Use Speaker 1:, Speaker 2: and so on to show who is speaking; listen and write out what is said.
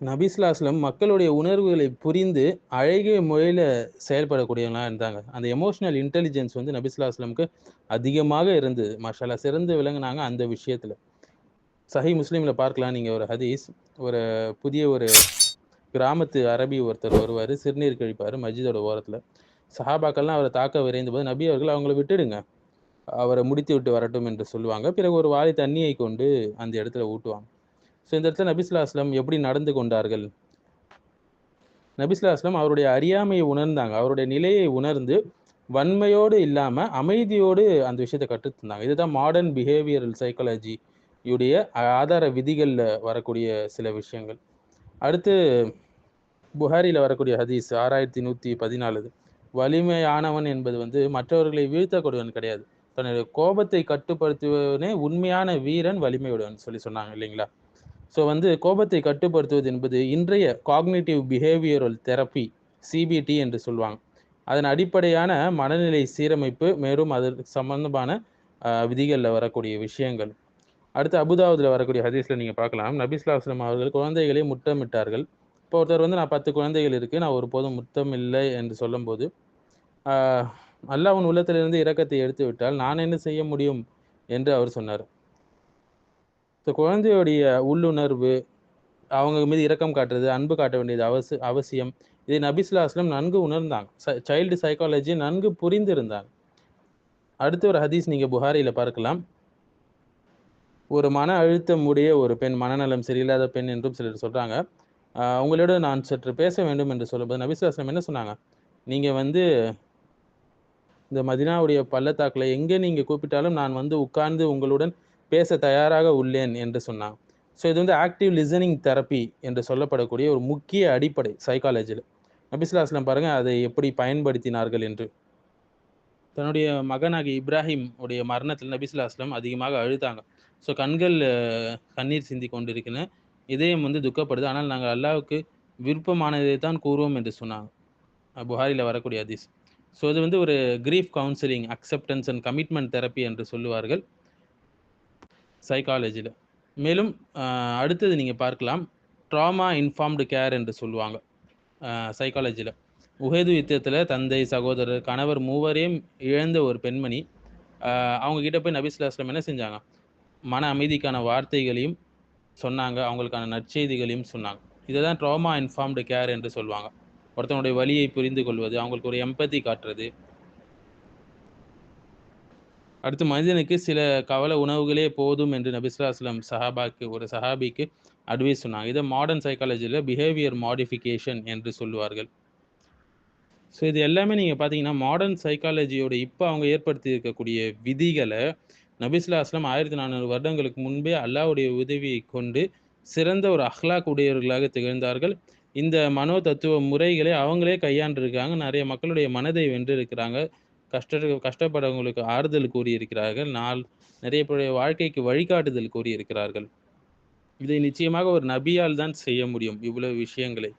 Speaker 1: நபிஸ்லாஸ்லம் மக்களுடைய உணர்வுகளை புரிந்து அழகிய முறையில் செயல்படக்கூடியவங்களா இருந்தாங்க. அந்த எமோஷனல் இன்டெலிஜென்ஸ் வந்து நபிஸ்லாஸ்லமுக்கு அதிகமாக இருந்தது மஷாலா சிறந்து விளங்கினாங்க அந்த விஷயத்தில். சஹி முஸ்லீமில் பார்க்கலாம். நீங்கள் ஒரு ஹதீஸ் ஒரு புதிய ஒரு கிராமத்து அரபி ஒருத்தர் வருவார் சிறுநீர் கழிப்பார் மஜிதோட ஓரத்தில். சஹாபாக்கள்லாம் அவரை தாக்க விரைந்த போது நபி அவர்கள் அவங்கள விட்டுடுங்க. அவரை முடித்து விட்டு வரட்டும் என்று சொல்லுவாங்க. பிறகு ஒரு வாளி தண்ணியை கொண்டு அந்த இடத்துல ஊட்டுவாங்க. ஸோ இந்த இடத்துல நபிஸ்லா அஸ்லம் எப்படி நடந்து கொண்டார்கள்? நபிஸ்லா அஸ்லம் அவருடைய அறியாமையை உணர்ந்தாங்க. அவருடைய நிலையை உணர்ந்து வன்மையோடு இல்லாமல் அமைதியோடு அந்த விஷயத்தை கற்றுத்தந்தாங்க. இதுதான் மாடர்ன் பிஹேவியரல் சைக்காலஜி உடைய ஆதார விதிகளில் வரக்கூடிய சில விஷயங்கள். அடுத்து புகாரியில் வரக்கூடிய ஹதீஸ் ஆறாயிரத்தி நூற்றி பதினாலு. வலிமையானவன் என்பது வந்து மற்றவர்களை வீழ்த்தக்கூடியவன் கிடையாது. தன்னுடைய கோபத்தை கட்டுப்படுத்துவனே உண்மையான வீரன் வலிமையுடன் சொல்லி சொன்னாங்க இல்லைங்களா? ஸோ வந்து கோபத்தை கட்டுப்படுத்துவது என்பது இன்றைய காக்னேட்டிவ் பிஹேவியரல் தெரப்பி சிபிடி என்று சொல்லுவாங்க. அதன் அடிப்படையான மனநிலை சீரமைப்பு மேலும் அது சம்பந்தமான விதிகளில் வரக்கூடிய விஷயங்கள். அடுத்து அபுதாபுதில் வரக்கூடிய ஹதீஸில் நீங்கள் பார்க்கலாம். நபிஸ்லாஸ்லம் அவர்கள் குழந்தைகளை முட்டமிட்டார்கள் இப்போ ஒருத்தர் வந்து நான் பத்து குழந்தைகள் இருக்குது நான் ஒருபோதும் முத்தம் இல்லை என்று சொல்லும்போது அல்லாஹ் உன் உள்ளத்திலிருந்து இரக்கத்தை எடுத்து விட்டால் நான் என்ன செய்ய முடியும்? என்று அவர் சொன்னார். ஸோ குழந்தையுடைய உள்ளுணர்வு அவங்க மீது இரக்கம் காட்டுறது அன்பு காட்ட வேண்டியது அவசி அவசியம். இதை நபிஸ்லா அஸ்லம் நன்கு உணர்ந்தாங்க. சைல்டு சைக்காலஜி நன்கு புரிந்திருந்தாங்க. அடுத்து ஒரு ஹதீஸ் நீங்கள் புகாரியில் பார்க்கலாம். ஒரு மன அழுத்தம் உடைய ஒரு பெண் மனநலம் சரியில்லாத பெண் என்றும் சிலர் சொல்கிறாங்க உங்களோட நான் சற்று பேச வேண்டும் என்று சொல்லும்போது நபிஸ்லா என்ன சொன்னாங்க? நீங்கள் வந்து இந்த மதினாவுடைய பள்ளத்தாக்கில் எங்கே நீங்கள் கூப்பிட்டாலும் நான் வந்து உட்கார்ந்து உங்களுடன் பேச தயாராக உள்ளேன் என்று சொன்னான். ஸோ இது வந்து ஆக்டிவ் லிசனிங் தெரப்பி என்று சொல்லப்படக்கூடிய ஒரு முக்கிய அடிப்படை சைக்காலஜியில் நபிசுல்லா அஸ்லாம் பாருங்கள் அதை எப்படி பயன்படுத்தினார்கள் என்று. தன்னுடைய மகனாகி இப்ராஹிம் உடைய மரணத்தில் நபிஸ்லா அஸ்லாம் அதிகமாக அழுதாங்க. ஸோ கண்கள் கண்ணீர் சிந்தி கொண்டிருக்கின. இதயம் வந்து துக்கப்படுது. ஆனால் நாங்கள் அல்லாவுக்கு விருப்பமானதை தான் கூறுவோம் என்று சொன்னாங்க. புகாரியில் வரக்கூடிய அதிஸ் ஸோ இது வந்து ஒரு grief counselling acceptance and commitment therapy என்று சொல்லுவார்கள். சைக்காலஜியில் மேலும் அடுத்தது நீங்கள் பார்க்கலாம். ட்ராமா இன்ஃபார்ம்டு கேர் என்று சொல்லுவாங்க. சைக்காலஜியில் உஹேது யுத்தத்தில் தந்தை சகோதரர் கணவர் மூவரையும் இழந்த ஒரு பெண்மணி அவங்க கிட்ட போய் நபிஸ்லாஸ்லம் என்ன செஞ்சாங்க? மன அமைதிக்கான வார்த்தைகளையும் சொன்னாங்க. அவங்களுக்கான நற்செய்திகளையும் சொன்னாங்க. இதை தான் ட்ராமா இன்ஃபார்ம்டு கேர் என்று சொல்லுவாங்க. ஒருத்தனுடைய வழியை புரிந்து கொள்வது அவங்களுக்கு ஒரு எம்பத்தி காட்டுறது அடுத்து மனிதனுக்கு சில கவலை உணவுகளே போதும் என்று நபிஸ்லா அஸ்லாம் சஹாபாக்கு ஒரு சஹாபிக்கு அட்வைஸ் சொன்னாங்க. இதை மாடர்ன் சைக்காலஜியில் பிஹேவியர் மாடிஃபிகேஷன் என்று சொல்லுவார்கள். ஸோ இது எல்லாமே நீங்கள் பார்த்தீங்கன்னா மாடர்ன் சைக்காலஜியோட இப்போ அவங்க ஏற்படுத்தி இருக்கக்கூடிய விதிகளை நபிஸ்லா அஸ்லாம் ஆயிரத்தி நானூறு வருடங்களுக்கு முன்பே அல்லாவுடைய உதவியை கொண்டு சிறந்த ஒரு அஹ்லாக் உடையவர்களாக திகழ்ந்தார்கள். இந்த மனோ தத்துவ முறைகளை அவங்களே கையாண்டிருக்காங்க. நிறைய மக்களுடைய மனதை வென்றிருக்கிறாங்க. கஷ்ட கஷ்டப்படவங்களுக்கு ஆறுதல் கூறியிருக்கிறார்கள். நாள் நிறைய பேருடைய வாழ்க்கைக்கு வழிகாட்டுதல் கூறியிருக்கிறார்கள். இதை நிச்சயமாக ஒரு நபியால் தான் செய்ய முடியும் இவ்வளவு விஷயங்களை.